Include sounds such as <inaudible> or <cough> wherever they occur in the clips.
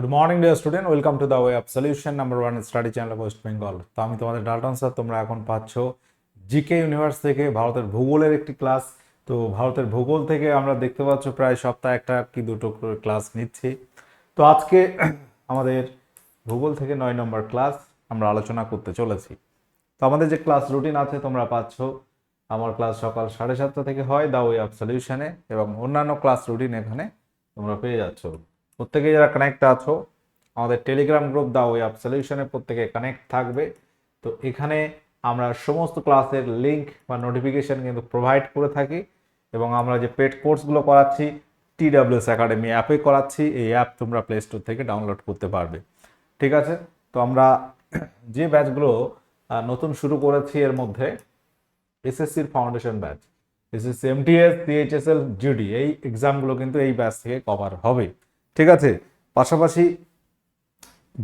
Good morning dear student welcome to the way of solution number one study channel West Bengal তো আমি তোমাদের Dalton sir তোমরা এখন পাচ্ছ জিকে ইউনিভার্স থেকে ভারতের ভূগোলের একটি ক্লাস তো ভারতের ভূগোল থেকে আমরা দেখতে পাচ্ছ, প্রায় সপ্তাহে একটা কি দুটো ক্লাস নিচ্ছি। তো আজকে <clears throat> আমাদের ভূগোল থেকে নয় নম্বর ক্লাস আমরা আলোচনা করতে চলেছি। তো আমাদের যে ক্লাস রুটিন আছে, তোমরা পাচ্ছ, আমার ক্লাস সকাল সাড়ে সাতটা থেকে হয় দা ওয়ে অফ সলিউশনে এবং অন্যান্য ক্লাস রুটিন এখানে তোমরা পেয়ে যাচ্ছ। প্রত্যেকে যারা কানেক্ট আছো, আমাদের Telegram group the way of সলিউশনে প্রত্যেকে কানেক্ট থাকবে। তো এখানে আমরা সমস্ত ক্লাসের লিঙ্ক বা নোটিফিকেশন কিন্তু প্রোভাইড করে থাকি এবং আমরা যে পেড কোর্সগুলো করাচ্ছি টি ডাব্লিউএস একাডেমি অ্যাপে করাচ্ছি, এই অ্যাপ তোমরা প্লে স্টোর থেকে ডাউনলোড করতে পারবে। ঠিক আছে? তো আমরা যে ব্যাচগুলো নতুন শুরু করেছি এর মধ্যে এসএসসির foundation batch SSC MTS CHSL GD এই এক্সামগুলো কিন্তু এই ব্যাচ থেকে কভার হবে। ঠিক আছে? পাশাপাশি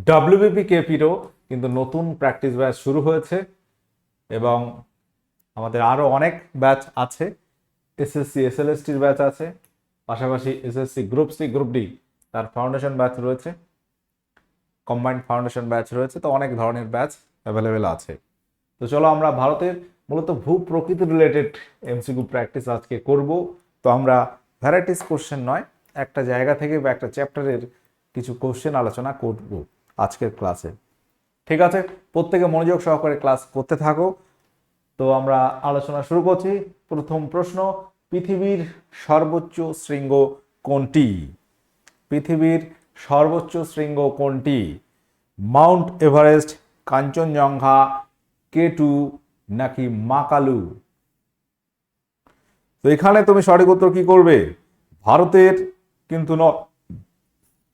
ডাব্লিউবিপি কেপিরও কিন্তু নতুন প্র্যাকটিস ব্যাচ শুরু হয়েছে এবং আমাদের আরও অনেক ব্যাচ আছে। এসএসসি এসএলএসটির ব্যাচ আছে। পাশাপাশি SSC group C group D তার ফাউন্ডেশন ব্যাচ রয়েছে। কম্বাইন্ড ফাউন্ডেশন ব্যাচ রয়েছে, তো অনেক ধরনের ব্যাচ অ্যাভেলেবেল আছে। তো চলো আমরা ভারতের মূলত ভূ প্রকৃতি রিলেটেড এমসিকিউ প্র্যাকটিস আজকে করব। তো আমরা ভ্যারাইটিস কোশ্চেন নয় একটা জায়গা থেকে বা একটা চ্যাপ্টারের কিছু কোশ্চেন আলোচনা করব আজকের ক্লাসে ঠিক আছে? প্রত্যেকে মনোযোগ সহকারে ক্লাস করতে থাকো। তো আমরা আলোচনা শুরু করছি। প্রথম প্রশ্ন, পৃথিবীর সর্বোচ্চ শৃঙ্গ কোনটি? পৃথিবীর সর্বোচ্চ শৃঙ্গ কোনটি? মাউন্ট এভারেস্ট, কাঞ্চনজঙ্ঘা, কেটু নাকি মাকালু তো এখানে তুমি সঠিক উত্তর কি করবে? ভারতের কিন্তু ন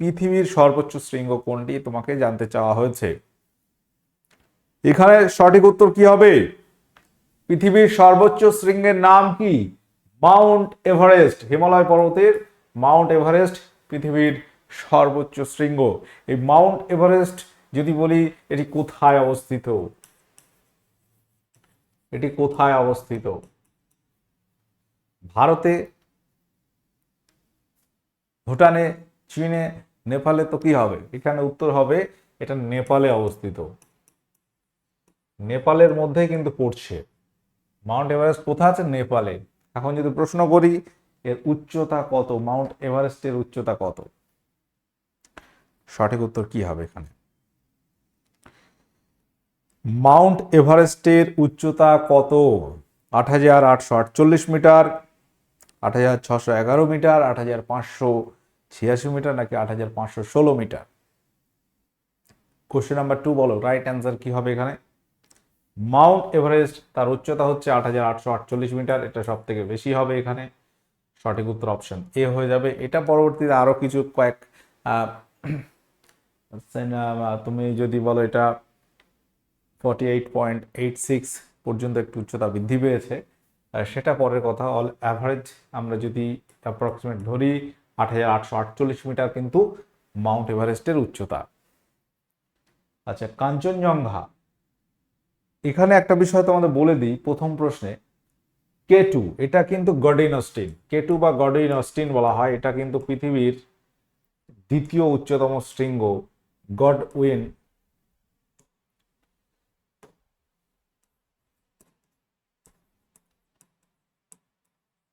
পৃথিবীর সর্বোচ্চ শৃঙ্গ কোনটি? তোমাকে জানতে চাওয়া হয়েছে। এখানে সঠিক উত্তর কি হবে? পৃথিবীর সর্বোচ্চ শৃঙ্গের নাম কি? মাউন্ট এভারেস্ট, হিমালয় পর্বতের মাউন্ট এভারেস্ট পৃথিবীর সর্বোচ্চ শৃঙ্গ। এই মাউন্ট এভারেস্ট যদি বলি, এটি কোথায় অবস্থিত? এটি কোথায় অবস্থিত? ভারতে ভুটানে, চীনে, নেপালে তো কি হবে? এখানে উত্তর হবে এটা নেপালে অবস্থিত। নেপালের মধ্যে কিন্তু পড়ছে। মাউন্ট এভারেস্ট কোথায় আছে? নেপালে। এখন যদি প্রশ্ন করি, এর উচ্চতা কত? মাউন্ট এভারেস্টের উচ্চতা কত? সঠিক উত্তর কি হবে এখানে? মাউন্ট এভারেস্টের উচ্চতা কত? আট হাজার আটশো আটচল্লিশ মিটার। আট হাজার ছশো এগারো মিটার, আট হাজার পাঁচশো ছিয়াশি মিটার নাকি আট হাজার পাঁচশো ষোলো মিটার? কোশ্চেন নাম্বার টু বলো রাইট অ্যান্সার কি হবে এখানে? মাউন্ট এভারেস্ট তার উচ্চতা হচ্ছে আট হাজার আটশো আটচল্লিশ মিটার, এটা সব থেকে বেশি হবে এখানে। সঠিক উত্তর অপশন এ হয়ে যাবে। এটা পরবর্তীতে আরও কিছু কয়েক তুমি যদি বলো এটা forty eight point eight six পর্যন্ত একটু উচ্চতা বৃদ্ধি পেয়েছে সেটা পরের কথা। অল অ্যাভারেজ আমরা যদি অ্যাপ্রক্সিমেট ধরি, আট হাজার আটশো আটচল্লিশ মিটার কিন্তু মাউন্ট এভারেস্টের উচ্চতা। আচ্ছা কাঞ্চনজঙ্ঘা। এখানে একটা বিষয় তোমাদের বলে দিই, প্রথম প্রশ্নে। কে টু এটা কিন্তু গডিন অস্টিন কে টু বা গডিন অস্টিন বলা হয়, এটা কিন্তু পৃথিবীর দ্বিতীয় উচ্চতম শৃঙ্গ গড উইন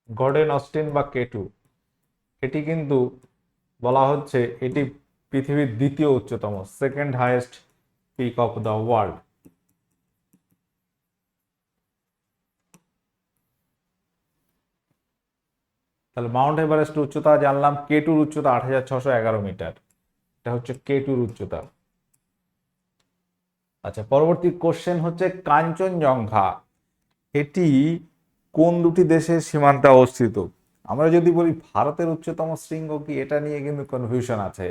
গর্ডেন অস্টিন বা কেটু, এটি কিন্তু বলা হচ্ছে এটি পৃথিবীর দ্বিতীয় উচ্চতম second highest peak of the world তাহলে মাউন্ট এভারেস্ট উচ্চতা জানলাম, কেটুর উচ্চতা আট হাজার ছশো এগারো মিটার। এটা হচ্ছে কেটুর উচ্চতা। আচ্ছা পরবর্তী কোশ্চেন হচ্ছে কাঞ্চনজঙ্ঘা। এটি কোন দুটি দেশের সীমান্তে অবস্থিত? আমরা যদি বলি ভারতের উচ্চতম শৃঙ্গ কি, এটা নিয়ে কিন্তু কনফিউশন আছে।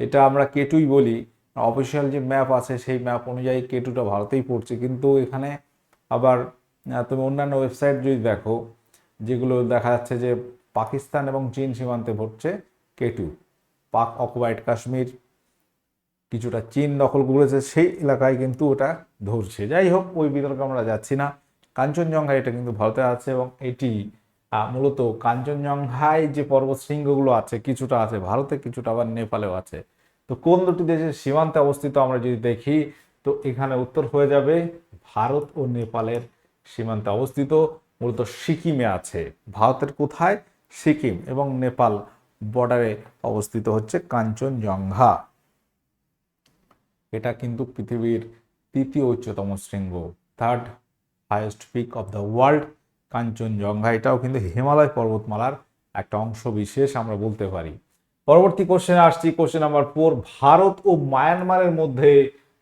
এটা আমরা কেটুই বলি। অফিসিয়াল যে ম্যাপ আছে, সেই ম্যাপ অনুযায়ী কেটুটা ভারতেই পড়ছে। কিন্তু এখানে আবার তুমি অন্যান্য ওয়েবসাইট যদি দেখো, যেগুলো দেখা যাচ্ছে যে পাকিস্তান এবং চীন সীমান্তে পড়ছে, কেটু। পাক অকুপাইড কাশ্মীর, কিছুটা চীন দখল করেছে, সেই এলাকায় কিন্তু ওটা ধরছে। যাই হোক, ওই বিতর্কে আমরা যাচ্ছি না। কাঞ্চনজঙ্ঘা এটা কিন্তু ভারতে আছে এবং এটি মূলত কাঞ্চনজঙ্ঘায় যে পর্বত শৃঙ্গগুলো আছে, কিছুটা আছে ভারতে, কিছুটা আবার নেপালেও আছে। তো কোন দুটি দেশের সীমান্তে অবস্থিত আমরা যদি দেখি, তো এখানে উত্তর হয়ে যাবে ভারত ও নেপালের সীমান্তে অবস্থিত। মূলত সিকিমে আছে। ভারতের কোথায়? সিকিম এবং নেপাল বর্ডারে অবস্থিত হচ্ছে কাঞ্চনজঙ্ঘা। এটা কিন্তু পৃথিবীর তৃতীয় উচ্চতম শৃঙ্গ। Third highest peak of the world Kanchenjunga এটাও কিন্তু হিমালয় পর্বতমালার একটা অংশ বিশেষ আমরা বলতে পারি। পরবর্তী কোশ্চেনে আসছি কোশ্চেন নাম্বার ফোর ভারত ও মায়ানমারের মধ্যে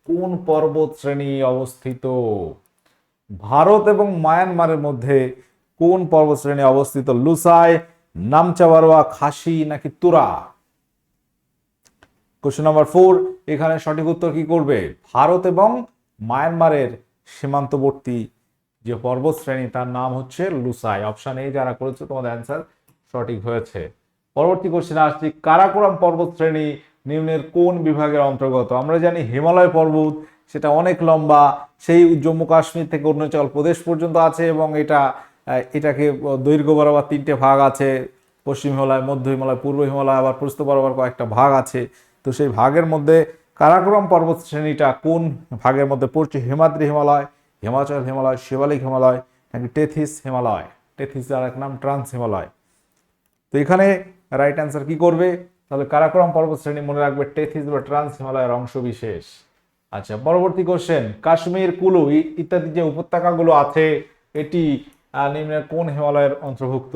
কোন পর্বত শ্রেণি অবস্থিত? ভারত এবং মায়ানমারের মধ্যে কোন পর্বত শ্রেণি অবস্থিত? লুসাই নামচাবারোয়া খাসি নাকি তুরা? কোশ্চেন নাম্বার ফোর এখানে সঠিক উত্তর কি করবে? ভারত এবং মায়ানমারের সীমান্তবর্তী যে পর্বত শ্রেণি, তার নাম হচ্ছে লুসাই। অপশন এ যারা করেছে, তোমাদের অ্যান্সার সঠিক হয়েছে। পরবর্তী কোশ্চেনে আসছি, কারাকোরাম পর্বত শ্রেণি নিম্নের কোন বিভাগের অন্তর্গত? আমরা জানি হিমালয় পর্বত, সেটা অনেক লম্বা, সেই জম্মু কাশ্মীর থেকে অরুণাচল প্রদেশ পর্যন্ত আছে এবং এটা এটাকে দৈর্ঘ্য বরাবর তিনটে ভাগ আছে। পশ্চিম হিমালয়, মধ্য হিমালয়, পূর্ব হিমালয়, আবার প্রস্থ বরাবর কয়েকটা ভাগ আছে। তো সেই ভাগের মধ্যে কারাকোরাম পর্বত শ্রেণীটা কোন ভাগের মধ্যে পড়ছে? হিমাদ্রি হিমালয় হিমাচল হিমালয়, শিবালিক হিমালয়, নাকি টেথিস হিমালয়? টেথিস আর এক নাম, ট্রান্স হিমালয়। তো এখানে রাইট অ্যান্সার কি করবে? তাহলে কারাকোরাম পর্বত শ্রেণি মনে রাখবে, টেথিস বা ট্রান্স হিমালয়ের অংশ বিশেষ। আচ্ছা পরবর্তী কোশ্চেন কাশ্মীর, কুলু ইত্যাদি যে উপত্যকাগুলো আছে, এটি নিম্নের কোন হিমালয়ের অন্তর্ভুক্ত?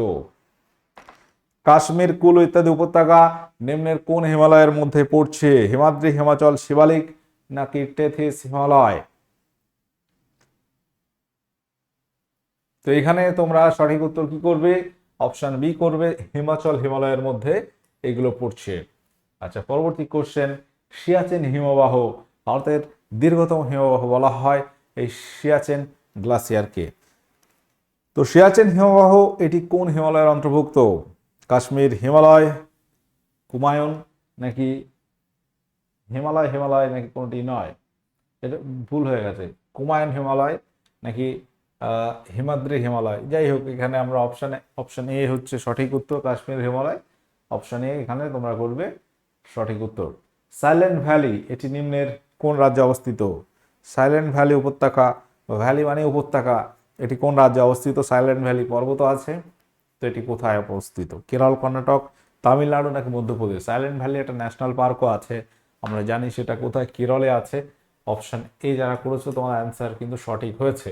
কাশ্মীর, কুলু ইত্যাদি উপত্যকা নিম্নের কোন হিমালয়ের মধ্যে পড়ছে? হিমাদ্রি, হিমাচল, শিবালিক, নাকি টেথিস, হিমালয়? তো এখানে তোমরা সঠিক উত্তর কি করবে? অপশন বি করবে, হিমাচল হিমালয়ের মধ্যে এগুলো পড়ছে। আচ্ছা পরবর্তী কোশ্চেন সিয়াচেন হিমবাহ, ভারতের দীর্ঘতম হিমবাহ বলা হয়, এই সিয়াচেন গ্লাসিয়ারকে। তো সিয়াচেন হিমবাহ, এটি কোন হিমালয়ের অন্তর্ভুক্ত? কাশ্মীর, হিমালয় কুমায়ুন নাকি হিমালয় হিমালয় নাকি কোনটি নয়? এটা ভুল হয়ে গেছে। কুমায়ুন হিমালয় নাকি হিমাদ্রি হিমালয়। যাই হোক এখানে আমরা অপশানে অপশান এ হচ্ছে সঠিক উত্তর, কাশ্মীর হিমালয়। অপশন এ এখানে তোমরা করবে সঠিক উত্তর। সাইলেন্ট ভ্যালি এটি নিম্নের কোন রাজ্যে অবস্থিত? সাইলেন্ট ভ্যালি উপত্যকা ভ্যালি মানে উপত্যকা। এটি কোন রাজ্যে অবস্থিত? সাইলেন্ট ভ্যালি পর্বত আছে, তো এটি কোথায় অবস্থিত? কেরল, কর্ণাটক, তামিলনাড়ু নাকি মধ্যপ্রদেশ? সাইলেন্ট ভ্যালি একটা ন্যাশনাল পার্কও আছে, আমরা জানি সেটা কোথায়? কেরলে আছে। অপশান এ যারা করেছ, তোমার অ্যান্সার কিন্তু সঠিক হয়েছে।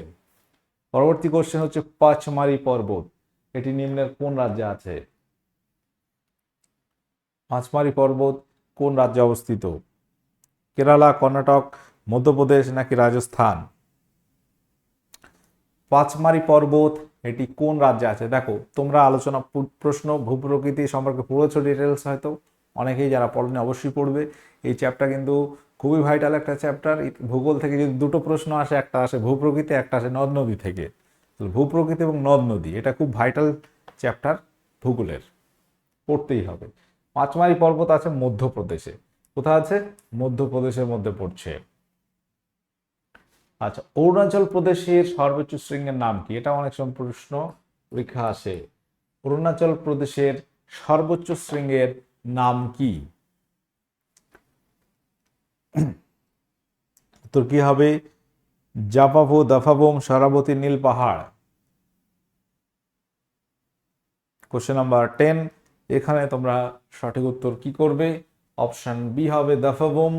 পরবর্তী কোশ্চেন হচ্ছে পাঁচমারি পর্বত। এটি নিম্নের কোন রাজ্যে আছে? পাঁচমারি পর্বত কোন রাজ্যে অবস্থিত? কেরালা, কর্ণাটক, মধ্যপ্রদেশ নাকি রাজস্থান? পাঁচমারি পর্বত এটি কোন রাজ্যে আছে? দেখো, তোমরা আলোচনা, প্রশ্ন, ভূপ্রকৃতি সম্পর্কে পড়েছো ডিটেলস হয়তো অনেকেই যারা পড়েনি অবশ্যই পড়বে। এই চ্যাপ্টার কিন্তু খুবই ভাইটাল একটা চ্যাপ্টার ভূগোল থেকে যদি দুটো প্রশ্ন আসে, একটা আসে ভূপ্রকৃতি, একটা আসে নদ নদী থেকে। ভূপ্রকৃতি এবং নদ নদী, এটা খুব ভাইটাল চ্যাপ্টার ভূগোলের। পড়তেই হবে। পাঁচমারি পর্বত আছে মধ্যপ্রদেশে। কোথায় আছে? মধ্যপ্রদেশের মধ্যে পড়ছে। আচ্ছা অরুণাচল প্রদেশের সর্বোচ্চ শৃঙ্গের নাম কি? এটা অনেক সময় প্রশ্ন পরীক্ষা আসে। অরুণাচল প্রদেশের সর্বোচ্চ শৃঙ্গের নাম কি? উত্তর কি হবে? জাপাভো দাফাবোম সরাবতী নীল পাহাড়। কোশ্চেন নাম্বার টেন এখানে তোমরা সঠিক উত্তর কি করবে? অপশন বি হবে দাফাবোম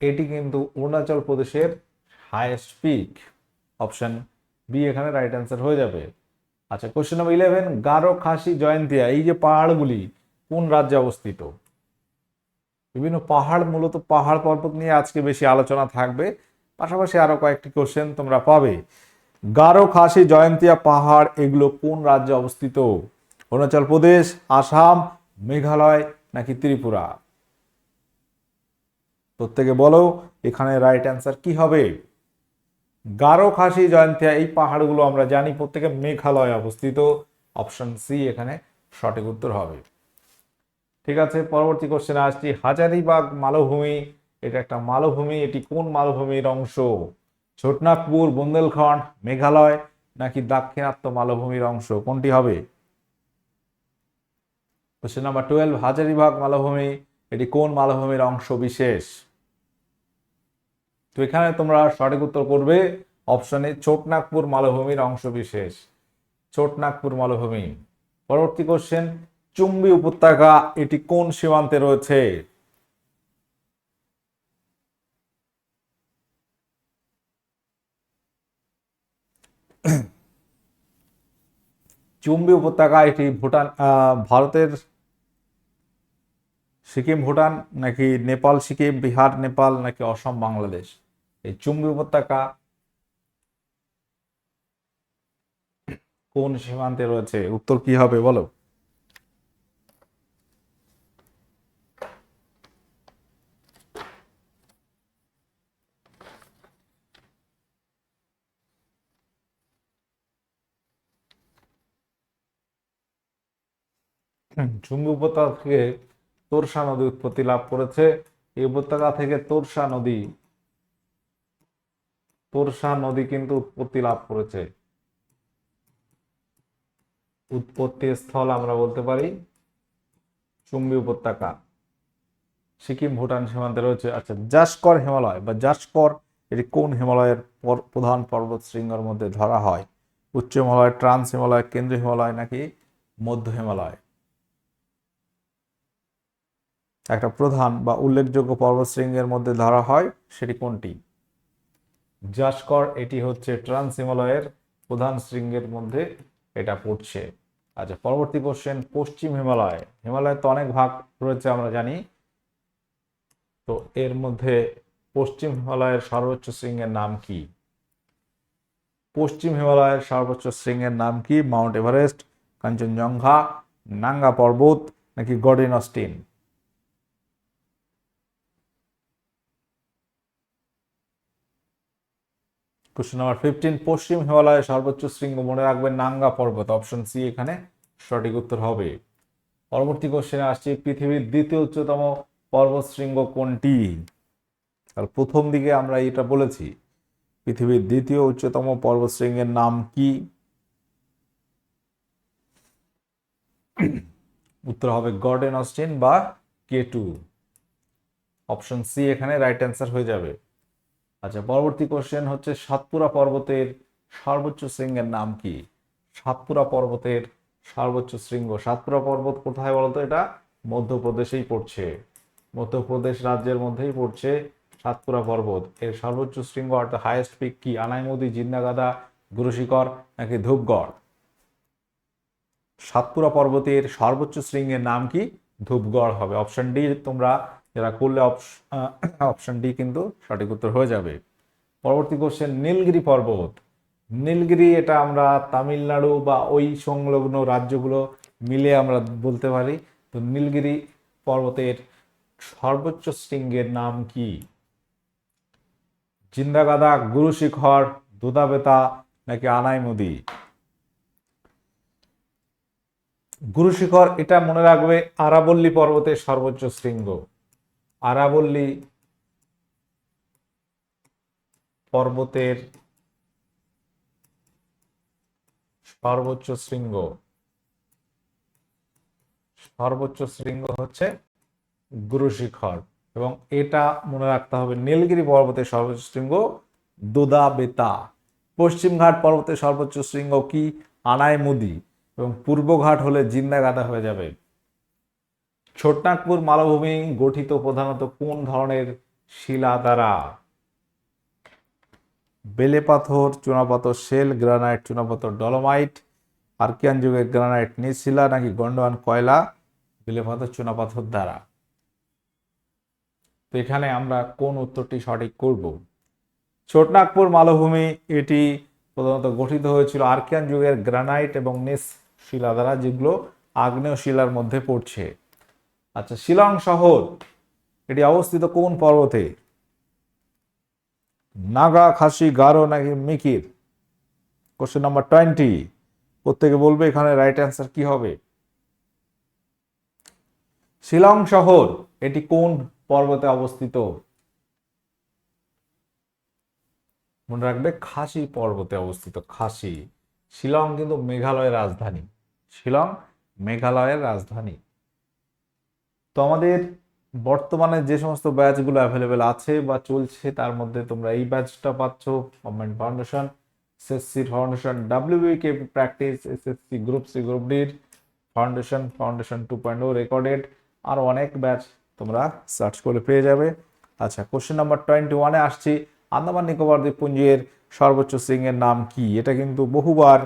এটি কিন্তু অরুণাচল প্রদেশের হাইয়েস্ট পিক অপশন বি এখানে রাইট অ্যান্সার হয়ে যাবে। আচ্ছা question number eleven Garo Khasi Jaintia, এই যে পাহাড়গুলি কোন রাজ্যে অবস্থিত? বিভিন্ন পাহাড়, মূলত পাহাড় পর্বত নিয়ে আজকে বেশি আলোচনা থাকবে। পাশাপাশি আরও কয়েকটি কোশ্চেন তোমরা পাবে। গারো, খাসি, জয়ন্তিয়া পাহাড়, এগুলো কোন রাজ্যে অবস্থিত? অরুণাচল প্রদেশ, আসাম, মেঘালয় নাকি ত্রিপুরা? প্রত্যেকে বলো, এখানে রাইট অ্যান্সার কি হবে? গারো, খাসি, জয়ন্তিয়া, এই পাহাড়গুলো আমরা জানি প্রত্যেকে মেঘালয় অবস্থিত। অপশন সি এখানে সঠিক উত্তর হবে। ঠিক আছে, পরবর্তী কোশ্চেনে আসছি। হাজারিবাগ মালভূমি, এটা একটা মালভূমি, এটি কোন মালভূমির অংশ? ছোটনাগপুর, বুন্দেলখণ্ড, মেঘালয়, নাকি দাক্ষিণাত্য মালভূমির অংশ? কোনটি হবে? কোশ্চেন নাম্বার টুয়েলভ হাজারিবাগ মালভূমি, এটি কোন মালভূমির অংশ বিশেষ? তো এখানে তোমরা সঠিক উত্তর করবে অপশনে ছোটনাগপুর মালভূমির অংশ বিশেষ। ছোটনাগপুর মালভূমি। পরবর্তী কোশ্চেন চুম্বি উপত্যকা, এটি কোন সীমান্তে রয়েছে? চুম্বি উপত্যকা, এটি ভুটান ভারতের সিকিম, ভুটান, নাকি নেপাল সিকিম, বিহার, নেপাল, নাকি অসম, বাংলাদেশ? এই চুম্বি উপত্যকা কোন সীমান্তে রয়েছে? উত্তর কি হবে বলো? চুম্বি উপত্যকা থেকে তোরসা নদী উৎপত্তি লাভ করেছে। এই উপত্যকা থেকে তোরসা নদী তোরসা নদী কিন্তু উৎপত্তি লাভ করেছে। উৎপত্তি স্থল আমরা বলতে পারি চুম্বি উপত্যকা। সিকিম, ভুটান সীমান্তে রয়েছে আচ্ছা জাসকর হিমালয় বা জাসকর, এটি কোন হিমালয়ের পর- প্রধান পর্বত শৃঙ্গের মধ্যে ধরা হয়? উচ্চ হিমালয়, ট্রান্স হিমালয় কেন্দ্র হিমালয় নাকি মধ্য হিমালয়? একটা প্রধান বা উল্লেখযোগ্য পর্বতশৃঙ্গের মধ্যে ধরা হয়, সেটি কোনটি? জাসকর, এটি হচ্ছে ট্রান্স হিমালয়ের প্রধান শৃঙ্গের মধ্যে এটা পড়ছে। আচ্ছা পরবর্তী কোশ্চেন পশ্চিম হিমালয়। হিমালয় তো অনেক ভাগ রয়েছে, আমরা জানি। তো এর মধ্যে পশ্চিম হিমালয়ের সর্বোচ্চ শৃঙ্গের নাম কি? পশ্চিম হিমালয়ের সর্বোচ্চ শৃঙ্গের নাম কি? মাউন্ট এভারেস্ট, কাঞ্চনজঙ্ঘা, নাঙ্গা পর্বত, নাকি Godwin Austen? Question number fifteen পশ্চিম হিমালয়ের সর্বোচ্চ শৃঙ্গ মনে রাখবেন নাঙ্গা পর্বত। অপশন সি এখানে সঠিক উত্তর হবে। পরবর্তী কোশ্চেনে আসছে পৃথিবীর দ্বিতীয় উচ্চতম পর্বত শৃঙ্গ কোনটি? আর প্রথম দিকে আমরা এটা বলেছি, পৃথিবীর দ্বিতীয় উচ্চতম পর্বত শৃঙ্গের নাম কি? উত্তর হবে গর্ডেন অস্টিন বা কে টু অপশন সি এখানে রাইট অ্যান্সার হয়ে যাবে। আচ্ছা পরবর্তী কোশ্চেন হচ্ছে সাতপুরা পর্বতের সর্বোচ্চ শৃঙ্গের নাম কি? সাতপুরা পর্বতের সর্বোচ্চ শৃঙ্গ। সাতপুরা পর্বত কোথায় বলতো এটা? মধ্যপ্রদেশেই পড়ছে। মধ্যপ্রদেশ রাজ্যের মধ্যেই পড়ছে সাতপুরা পর্বত। এর সর্বোচ্চ শৃঙ্গ অর্থাৎ হাইয়েস্ট পিক কি? আনাইমুদি জিন্দাগাদা গুরুশিখর নাকি ধূপগড়? সাতপুরা পর্বতের সর্বোচ্চ শৃঙ্গের নাম কি? ধূপগড় হবে। অপশন ডি তোমরা যারা করলে অপশন ডি কিন্তু সঠিক উত্তর হয়ে যাবে। পরবর্তী কোশ্চেন নীলগিরি পর্বত। নীলগিরি এটা আমরা তামিলনাড়ু বা ওই সংলগ্ন রাজ্যগুলো মিলে আমরা বলতে পারি। তো নীলগিরি পর্বতের সর্বোচ্চ শৃঙ্গের নাম কি? জিন্দাগাদা, গুরুশিখর দুদাবেতা নাকি আনাই আনাইমুদি? গুরুশিখর, এটা মনে রাখবে আরাবল্লী পর্বতের সর্বোচ্চ শৃঙ্গ। আরাবল্লী পর্বতের সর্বোচ্চ শৃঙ্গ। সর্বোচ্চ শৃঙ্গ হচ্ছে গুরুশিখর এবং এটা মনে রাখতে হবে, নীলগিরি পর্বতের সর্বোচ্চ শৃঙ্গ দোদা বেতা পশ্চিমঘাট পর্বতের সর্বোচ্চ শৃঙ্গ কি? আনাইমুদি। এবং পূর্বঘাট হলে জিন্দাগাদা হয়ে যাবে। ছোটনাগপুর মালভূমি গঠিত প্রধানত কোন ধরনের শিলা দ্বারা? বেলে পাথর চুনাপাথর, শেল, গ্রানাইট, চুনাপাথর, ডলোমাইট, আর্কিয়ান যুগের গ্রানাইট, নিজ শিলা নাকি গন্ডোয়ান কয়লা বেলে পাথর চুনাপাথর দ্বারা? তো এখানে আমরা কোন উত্তরটি সঠিক করব? ছোটনাগপুর মালভূমি এটি প্রধানত গঠিত হয়েছিল আর্কিয়ান যুগের গ্রানাইট এবং নিস শিলা দ্বারা, যেগুলো আগ্নেয় শিলার মধ্যে পড়ছে। আচ্ছা শিলং শহর, এটি অবস্থিত কোন পর্বতে? নাগা, খাসি, গারো নাকি মিকির? কোশ্চেন নাম্বার টোয়েন্টি প্রত্যেকে বলবে এখানে রাইট অ্যান্সার কি হবে? শিলং শহর, এটি কোন পর্বতে অবস্থিত? মনে রাখবে খাসি পর্বতে অবস্থিত, খাসি। শিলং কিন্তু মেঘালয়ের রাজধানী। শিলং, মেঘালয়ের রাজধানী। তো আমাদের বর্তমানে যে সমস্ত ব্যাচগুলো অ্যাভেলেবেল আছে বা চলছে, তার মধ্যে তোমরা এই ব্যাচটা পাচ্ছ government foundation SSC foundation ডাব্লিউকে practice SSC group C group ডির foundation foundation two point O recorded আর অনেক ব্যাচ তোমরা সার্চ করে পেয়ে যাবে। আচ্ছা কোশ্চেন নাম্বার টোয়েন্টি ওয়ানে আসছি। আন্দামান নিকোবর দ্বীপপুঞ্জের সর্বোচ্চ সিংহের নাম কি? এটা কিন্তু বহুবার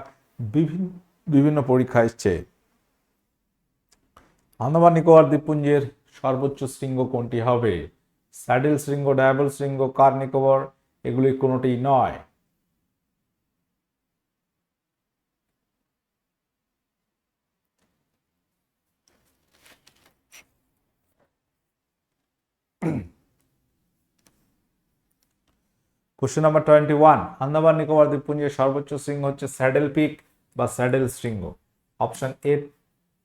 বিভিন্ন বিভিন্ন পরীক্ষা এসছে। আন্দামান নিকোবর দ্বীপপুঞ্জের সর্বোচ্চ শৃঙ্গ কোনটি হবে? স্যাডেল শৃঙ্গ, ডায়াবল শৃঙ্গ, কার নিকোবর? এগুলি কোনোটি নয়। Question number twenty one, Andaman Nicobar দ্বীপপুঞ্জের সর্বোচ্চ শৃঙ্গ হচ্ছে স্যাডেল পিক বা স্যাডেল শৃঙ্গ। অপশন এ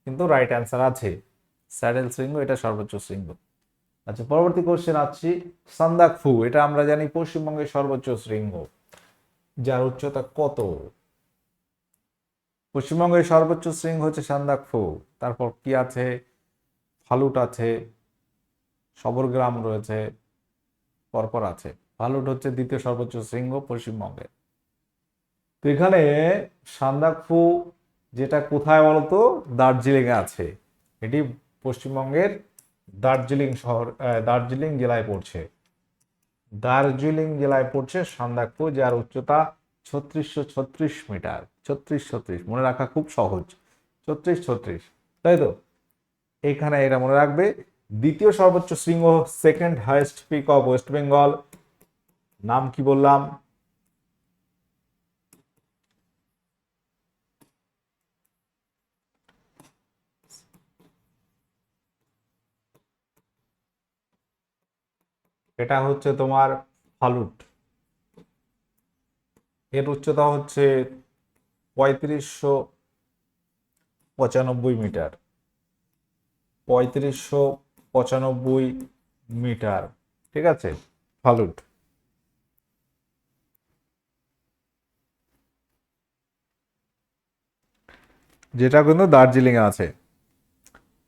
কিন্তু রাইট অ্যান্সার আছে। স্যাডেল শৃঙ্গ এটা সর্বোচ্চ শৃঙ্গ আচ্ছা পরবর্তী কোশ্চেন আসছি সান্দাকফু এটা আমরা জানি পশ্চিমবঙ্গের সর্বোচ্চ শৃঙ্গ যার উচ্চতা কত? পশ্চিমবঙ্গের সর্বোচ্চ শৃঙ্গ হচ্ছে সান্দাকফু তারপর কি আছে? ফালুট আছে। সবরগ্রাম রয়েছে। পরপর আছে। ফালুট হচ্ছে দ্বিতীয় সর্বোচ্চ শৃঙ্গ পশ্চিমবঙ্গের। তো এখানে সান্দাকফু যেটা কোথায় বলতো? দার্জিলিং এ আছে। এটি পশ্চিমবঙ্গের দার্জিলিং শহর দার্জিলিং জেলায় পড়ছে। দার্জিলিং জেলায় পড়ছে সান্দাকফু যার উচ্চতা ছত্রিশশো ছত্রিশ মিটার। ছত্রিশ ছত্রিশ, মনে রাখা খুব সহজ। ছত্রিশ ছত্রিশ, তাই তো? এখানে এটা মনে রাখবে, দ্বিতীয় সর্বোচ্চ শৃঙ্গ second highest peak of West Bengal নাম কি বললাম? এটা হচ্ছে তোমার ফালুট। এর উচ্চতা হচ্ছে পঁয়ত্রিশশো পঁচানব্বই মিটার। পঁয়ত্রিশশো পঁচানব্বই মিটার, ঠিক আছে? ফালুট। যেটা কিন্তু দার্জিলিং আছে।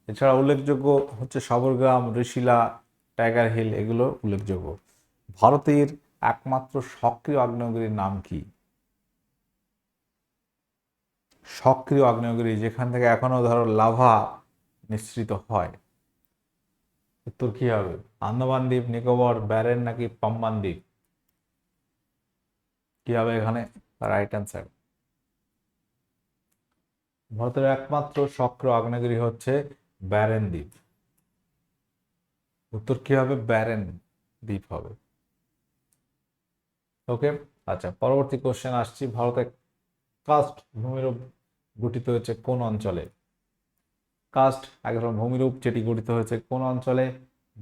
এছাড়া উল্লেখযোগ্য হচ্ছে সবরগ্রাম ঋষিলা টাইগার হিল এগুলো উল্লেখযোগ্য। ভারতের একমাত্র সক্রিয় আগ্নেয়গিরির নাম কি? সক্রিয় আগ্নেয়গিরি যেখান থেকে এখনও ধরো লাভা নিঃসৃত হয়। উত্তর কি হবে? আন্দামান দ্বীপ, নিকোবর, ব্যারেন নাকি পাম্বান দ্বীপ? কি হবে এখানে? রাইট অ্যান্সার ভারতের একমাত্র সক্রিয় আগ্নেয়গিরি হচ্ছে ব্যারেন দ্বীপ। উত্তর কি হবে? ব্যারেন দ্বীপ হবে। ওকে আচ্ছা পরবর্তী কোশ্চেন আসছি। ভারতে কাস্ট ভূমিরূপ গঠিত হয়েছে কোন অঞ্চলে? কাস্ট এক ভূমিরূপ যেটি গঠিত হয়েছে কোন অঞ্চলে?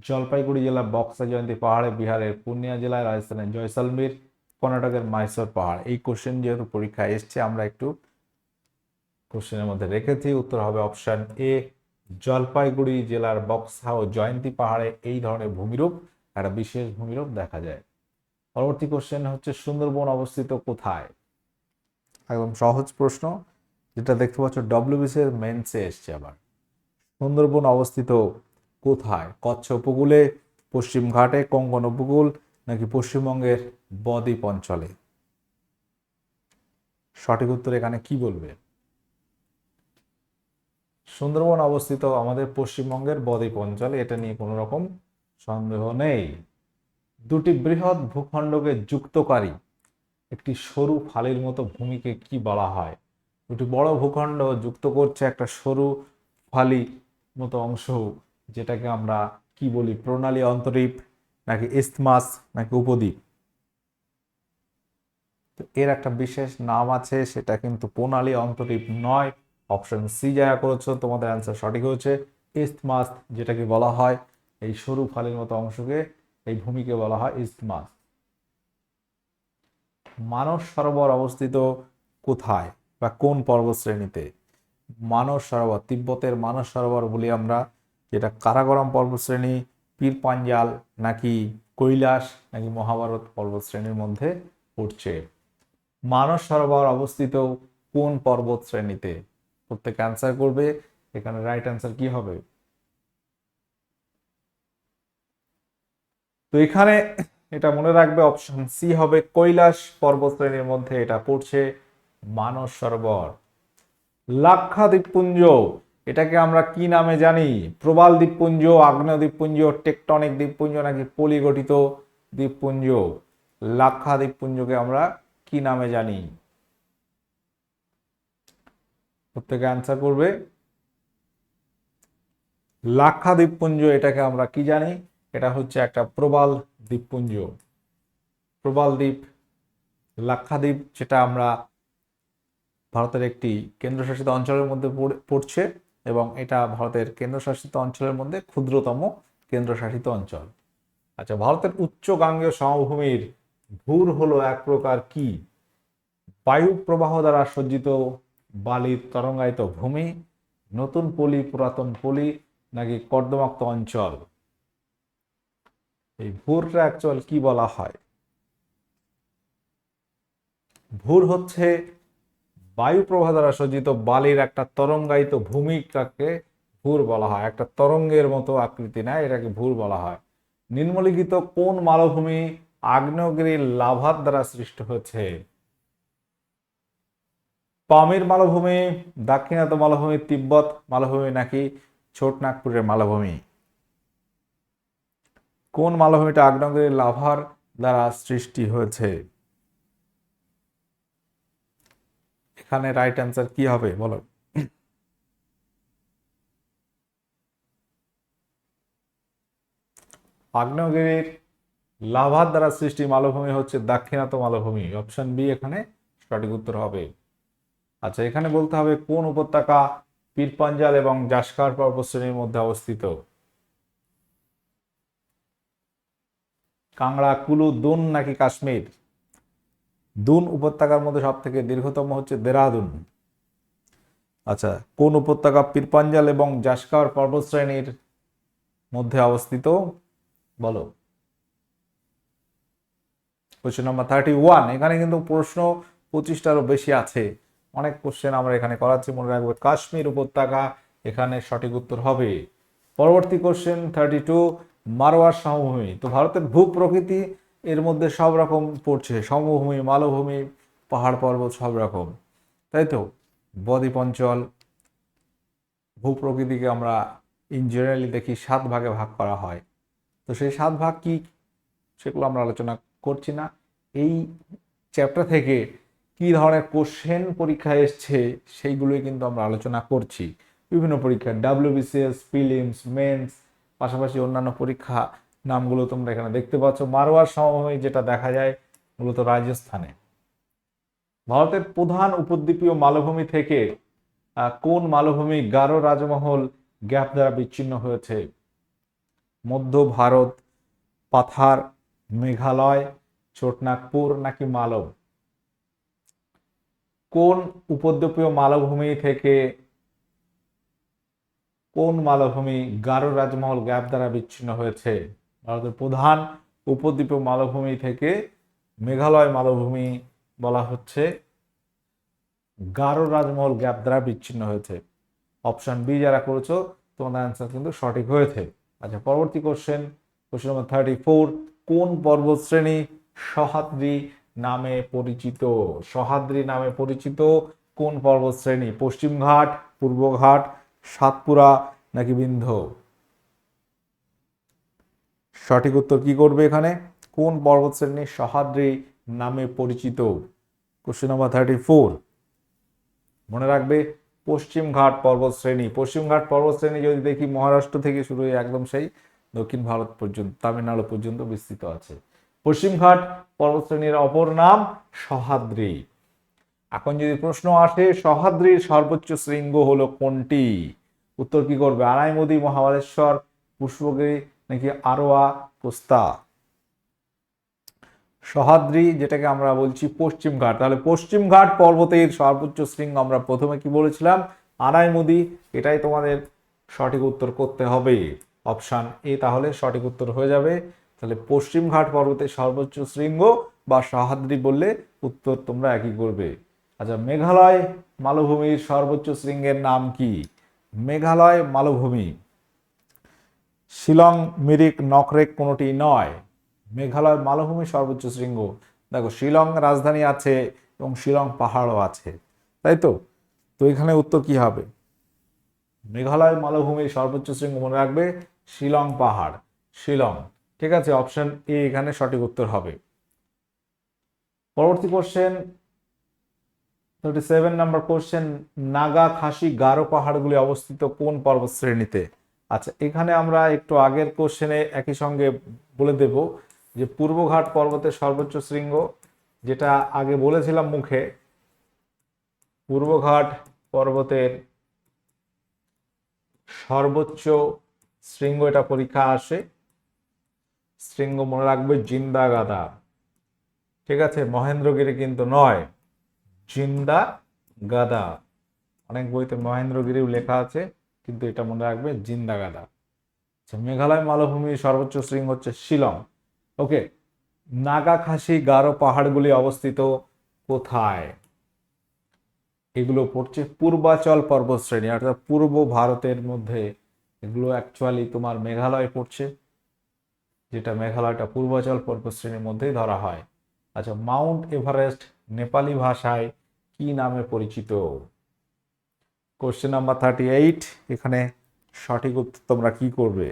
জলপাইগুড়ি জেলার বক্সা জয়ন্তী পাহাড়ে, বিহারের পূর্ণিয়া জেলায়, রাজস্থানের জয়সালমীর, কর্ণাটকের মাইসোর পাহাড়। এই কোশ্চেন যেহেতু পরীক্ষায় এসছে, আমরা একটু কোশ্চেনের মধ্যে রেখেছি। উত্তর হবে অপশন এ জলপাইগুড়ি জেলার বক্সা ও জয়ন্তী পাহাড়ে এই ধরনের ভূমিরূপ, একটা বিশেষ ভূমিরূপ দেখা যায়। পরবর্তী কোশ্চেন হচ্ছে, সুন্দরবন অবস্থিত কোথায়? একদম সহজ প্রশ্ন, যেটা দেখতে পাচ্ছ ডব্লিউবিসি এর মেন্সে এসছে আবার। সুন্দরবন অবস্থিত কোথায়? কচ্ছ উপকূলে, পশ্চিম ঘাটে উপকূল, নাকি পশ্চিমবঙ্গের বদ্বীপ অঞ্চলে? সঠিক উত্তর এখানে কি বলবে? সুন্দরবন অবস্থিত আমাদের পশ্চিমবঙ্গের বদ্বীপ অঞ্চলে, এটা নিয়ে কোনো রকম সন্দেহ নেই। দুটি বৃহৎ ভূখণ্ডকে যুক্তকারী, একটি সরু ফালির মতো ভূমিকে কি বলা হয়? দুটি বড় ভূখণ্ড যুক্ত করছে একটা সরু ফালি মতো অংশ, যেটাকে আমরা কি বলি, প্রণালী অন্তরীপ, নাকি ইস্তমাস নাকি উপদ্বীপ? তো এর একটা বিশেষ নাম আছে, সেটা কিন্তু প্রণালী অন্তরীপ নয়। অপশন সি যারা করেছ, তোমাদের অ্যান্সার সঠিক হয়েছে। ইস্তমাস যেটাকে বলা হয়, এই সরু ফালির মতো অংশকে এই ভূমিকে বলা হয় ইস্তমাস মানস সরোবর অবস্থিত কোথায় বা কোন পর্বতশ্রেণীতে মানস সরোবর, তিব্বতের মানস সরোবর বলি আমরা, যেটা কারাগরম পর্বতশ্রেণী পীর পাঞ্জাল নাকি কৈলাস নাকি মহাভারত পর্বতশ্রেণীর মধ্যে পড়ছে। মানস সরোবর অবস্থিত কোন পর্বত শ্রেণীতে প্রত্যেক অ্যান্সার করবে, এখানে রাইট অ্যান্সার কি হবে? তো এখানে এটা মনে রাখবে অপশন সি হবে কৈলাস পর্বতশ্রেণীর মধ্যে এটা পড়ছে মানস সরোবর। লাক্ষা দ্বীপপুঞ্জ এটাকে আমরা কি নামে জানি? প্রবাল দ্বীপপুঞ্জ আগ্নেয় দ্বীপপুঞ্জ টেকটনিক দ্বীপপুঞ্জ নাকি পলিগঠিত দ্বীপপুঞ্জ? লাক্ষা দ্বীপপুঞ্জকে আমরা কি নামে জানি? প্রত্যেকে অ্যান্সার করবে। লাক্ষা দ্বীপপুঞ্জ এটাকে আমরা কি জানি? এটা হচ্ছে একটা প্রবাল দ্বীপপুঞ্জ। প্রবাল দ্বীপ, লাক্ষাদ্বীপ, যেটা আমরা ভারতের একটি কেন্দ্রশাসিত অঞ্চলের মধ্যে পড়ে- পড়ছে এবং এটা ভারতের কেন্দ্রশাসিত অঞ্চলের মধ্যে ক্ষুদ্রতম কেন্দ্রশাসিত অঞ্চল। আচ্ছা ভারতের উচ্চ গাঙ্গেয় সমভূমির ভূর হলো এক প্রকার কি? বায়ু প্রবাহ দ্বারা সজ্জিত বালির তরঙ্গায়িত ভূমি, নতুন পলি, পুরাতন পলি, নাকি কর্দমাক্ত অঞ্চল? এই ভূরটা অ্যাকচুয়াল কি বলা হয়? ভূর হচ্ছে বায়ু প্রবাহ দ্বারা সজ্জিত বালির একটা তরঙ্গায়িত ভূমিকাকে ভূর বলা হয়। একটা তরঙ্গের মতো আকৃতি নেয় এটাকে ভূর বলা হয়। নিম্নলিখিত কোন মালভূমি আগ্নেয়গিরির লাভার দ্বারা সৃষ্ট হয়েছে? পামির মালভূমি দাক্ষিণাত মালভূমি, তিব্বত মালভূমি নাকি ছোট নাগপুরের মালভূমি? কোন মালভূমিটা আগ্নেয়গিরির লাভার দ্বারা সৃষ্টি হয়েছে? এখানে রাইট অ্যান্সার কি হবে বলো? আগ্নেয়গিরির লাভার দ্বারা সৃষ্টি মালভূমি হচ্ছে দাক্ষিণাত মালভূমি। অপশন বি এখানে সঠিক উত্তর হবে। আচ্ছা এখানে বলতে হবে কোন উপত্যকা পীরপাঞ্জাল এবং জাসকার পর্বতশ্রেণীর মধ্যে অবস্থিত? কাংড়া, কুলু, দুন নাকি কাশ্মীর? দুন উপত্যকার মধ্যে সব থেকে দীর্ঘতম হচ্ছে দেরাদুন। আচ্ছা কোন উপত্যকা পীরপাঞ্জাল এবং জাসকার পর্বতশ্রেণীর মধ্যে অবস্থিত? বলো। কোয়েশ্চেন নাম্বার থার্টি ওয়ান এখানে কিন্তু প্রশ্ন পঁচিশটারও বেশি আছে। অনেক কোশ্চেন আমরা এখানে করাচ্ছি। মনে রাখব কাশ্মীর উপত্যকা এখানে সঠিক উত্তর হবে। পরবর্তী কোশ্চেন থার্টি টু মারোয়ার সমভূমি। তো ভারতের ভূ প্রকৃতি এর মধ্যে সব রকম পড়ছে। সমভূমি, মালভূমি, পাহাড় পর্বত সব রকম। তাই তো? বদ্বীপ অঞ্চল, ভূপ্রকৃতিকে আমরা ইন জেনারেলি দেখি সাত ভাগে ভাগ করা হয়। তো সেই সাত ভাগ কি? সেগুলো আমরা আলোচনা করছি না। এই চ্যাপ্টার থেকে কি ধরনের কোশ্চেন পরীক্ষা এসছে সেইগুলোই কিন্তু আমরা আলোচনা করছি। বিভিন্ন পরীক্ষা ডাব্লিউবিসিএস ফিলিমস মেন্স পাশাপাশি অন্যান্য পরীক্ষা নামগুলো তোমরা এখানে দেখতে পাচ্ছ। মারোয়ার সমভূমি যেটা দেখা যায় মূলত রাজস্থানে। ভারতের প্রধান উপদ্বীপীয় মালভূমি থেকে কোন মালভূমি গারো রাজমহল গ্যাপ দ্বারা বিচ্ছিন্ন হয়েছে? মধ্য ভারত, পাথার, মেঘালয় ছোটনাগপুর নাকি মালব? কোন উপদ্বীপীয় মালভূমি থেকে কোন মালভূমি গারো রাজমহল গ্যাপ দ্বারা বিচ্ছিন্ন হয়েছে? ভারতের প্রধান উপদ্বীপীয় মালভূমি থেকে মেঘালয় মালভূমি বলা হচ্ছে, গারো রাজমহল গ্যাপ দ্বারা বিচ্ছিন্ন হয়েছে। অপশন বি যারা করেছ, তোমাদের অ্যান্সার কিন্তু সঠিক হয়েছে। আচ্ছা পরবর্তী কোশ্চেন কোশ্চেন নম্বর থার্টি ফোর কোন পর্বত শ্রেণি সহাদ্রি নামে পরিচিত সহাদ্রি নামে পরিচিত কোন পর্বত শ্রেণি পশ্চিমঘাট পূর্বঘাট সাতপুরা নাকি বিন্ধ সঠিক উত্তর কি করবে এখানে? কোন পর্বত শ্রেণি সহাদ্রি নামে পরিচিত? কোশ্চেন নম্বর থার্টি ফোর মনে রাখবে পশ্চিমঘাট পর্বত শ্রেণি পশ্চিমঘাট পর্বত শ্রেণি যদি দেখি মহারাষ্ট্র থেকে শুরু হয়ে একদম সেই দক্ষিণ ভারত পর্যন্ত, তামিলনাড়ু পর্যন্ত বিস্তৃত আছে। পশ্চিমঘাট পর্বত শ্রেণির অপর নাম সহাদ্রি এখন যদি প্রশ্ন আসে সহাদ্রির সর্বোচ্চ শৃঙ্গ হলো কোনটি? উত্তর কি করবে? আড়াইমদি মহাবালেশ্বর, পুষ্পগিরি নাকি আরোয়া পোস্তা সহাদ্রি যেটাকে আমরা বলছি পশ্চিম ঘাট। তাহলে পশ্চিম ঘাট পর্বতের সর্বোচ্চ শৃঙ্গ আমরা প্রথমে কি বলেছিলাম? আড়াইমুদি এটাই তোমাদের সঠিক উত্তর করতে হবে। অপশান এ তাহলে সঠিক উত্তর হয়ে যাবে। তাহলে পশ্চিম ঘাট পর্বতের সর্বোচ্চ শৃঙ্গ বা সহাদ্রি বললে উত্তর তোমরা একই করবে। আচ্ছা মেঘালয় মালভূমির সর্বোচ্চ শৃঙ্গের নাম কি? মেঘালয় মালভূমি। শিলং, মিরিক, নকরেক কোনোটি নয়। মেঘালয় মালভূমি সর্বোচ্চ শৃঙ্গ। দেখো, শিলং রাজধানী আছে এবং শিলং পাহাড়ও আছে, তাই তো? তো এখানে উত্তর কি হবে? মেঘালয় মালভূমির সর্বোচ্চ শৃঙ্গ মনে রাখবে শিলং পাহাড়, শিলং। ঠিক আছে অপশন এ এখানে সঠিক উত্তর হবে। পরবর্তী question thirty seven number question Naga Khasi Garo পাহাড়গুলি অবস্থিত কোন পর্বত শ্রেণীতে আচ্ছা এখানে আমরা একটু আগের কোশ্চেনে একই সঙ্গে বলে দেব যে পূর্বঘাট পর্বতের সর্বোচ্চ শৃঙ্গ, যেটা আগে বলেছিলাম মুখে, পূর্বঘাট পর্বতের সর্বোচ্চ শৃঙ্গ এটা পরীক্ষা আসে। শৃঙ্গ মনে রাখবে, জিন্দা গাদা ঠিক আছে? মহেন্দ্রগিরি কিন্তু নয়। জিন্দা গাদা অনেক বইতে মহেন্দ্রগিরিও লেখা আছে, কিন্তু এটা মনে রাখবে জিন্দা গাদা আচ্ছা মেঘালয় মালভূমির সর্বোচ্চ শৃঙ্গ হচ্ছে শিলং। ওকে নাগা খাসি গারো পাহাড়গুলি অবস্থিত কোথায়? এগুলো পড়ছে পূর্বাচল পর্বত শ্রেণি অর্থাৎ পূর্ব ভারতের মধ্যে। এগুলো অ্যাকচুয়ালি তোমার মেঘালয় পড়ছে। যেটা মেঘালয়টা পূর্বাচল পর্বত শ্রেণির মধ্যেই ধরা হয়। আচ্ছা মাউন্ট এভারেস্ট নেপালি ভাষায় কি নামে পরিচিত? কোশ্চেন নাম্বার থার্টি এইট এখানে সঠিক উত্তর তোমরা কি করবে?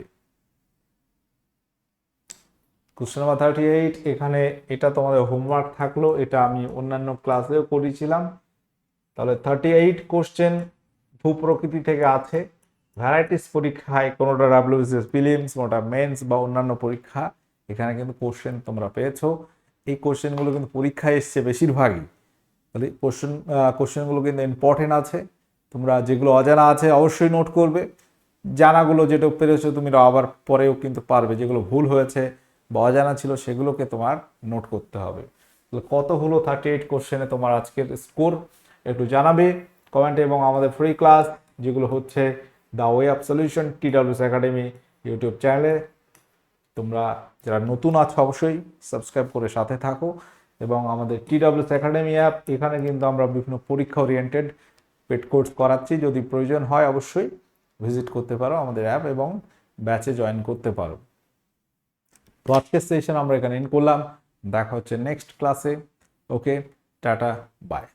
কোশ্চেন নাম্বার থার্টি এইট এখানে এটা তোমাদের হোমওয়ার্ক থাকল, এটা আমি অন্যান্য ক্লাসেও করেছিলাম। তাহলে থার্টি এইট কোশ্চেন ভূপ্রকৃতি থেকে আছে। ভ্যারাইটিস পরীক্ষায় কোনোটা ডাব্লিউবিসিএস ফিলিমস কোনোটা মেন্স বা অন্যান্য পরীক্ষা, এখানে কিন্তু কোশ্চেন তোমরা পেয়েছ। এই কোশ্চেনগুলো কিন্তু পরীক্ষায় এসছে বেশিরভাগই। তাহলে কোশ্চেন কোশ্চেনগুলো কিন্তু ইম্পর্টেন্ট আছে। তোমরা যেগুলো অজানা আছে অবশ্যই নোট করবে। জানাগুলো যেটা পেরেছ তুমি আবার পরেও কিন্তু পারবে। যেগুলো ভুল হয়েছে বা অজানা ছিল সেগুলোকে তোমার নোট করতে হবে। তাহলে কত হলো থার্টি এইট কোশ্চেনে তোমার আজকের স্কোর একটু জানাবে। কমেন্টে এবং আমাদের ফ্রি ক্লাস যেগুলো হচ্ছে the way of solution TWS academy YouTube চ্যানেলে তোমরা যারা নতুন আছো অবশ্যই সাবস্ক্রাইব করে সাথে থাকো এবং আমাদের টিডাব্লিউস একাডেমি অ্যাপ এখানে কিন্তু আমরা বিভিন্ন পরীক্ষা ওরিয়েন্টেড পেড কোর্স করাচ্ছি। যদি প্রয়োজন হয় অবশ্যই ভিজিট করতে পারো আমাদের অ্যাপ এবং ব্যাচে জয়েন করতে পারো। তো আজকের সেশন আমরা এখানে ইন করলাম। দেখা হচ্ছে নেক্সট ক্লাসে ওকে টাটা বাই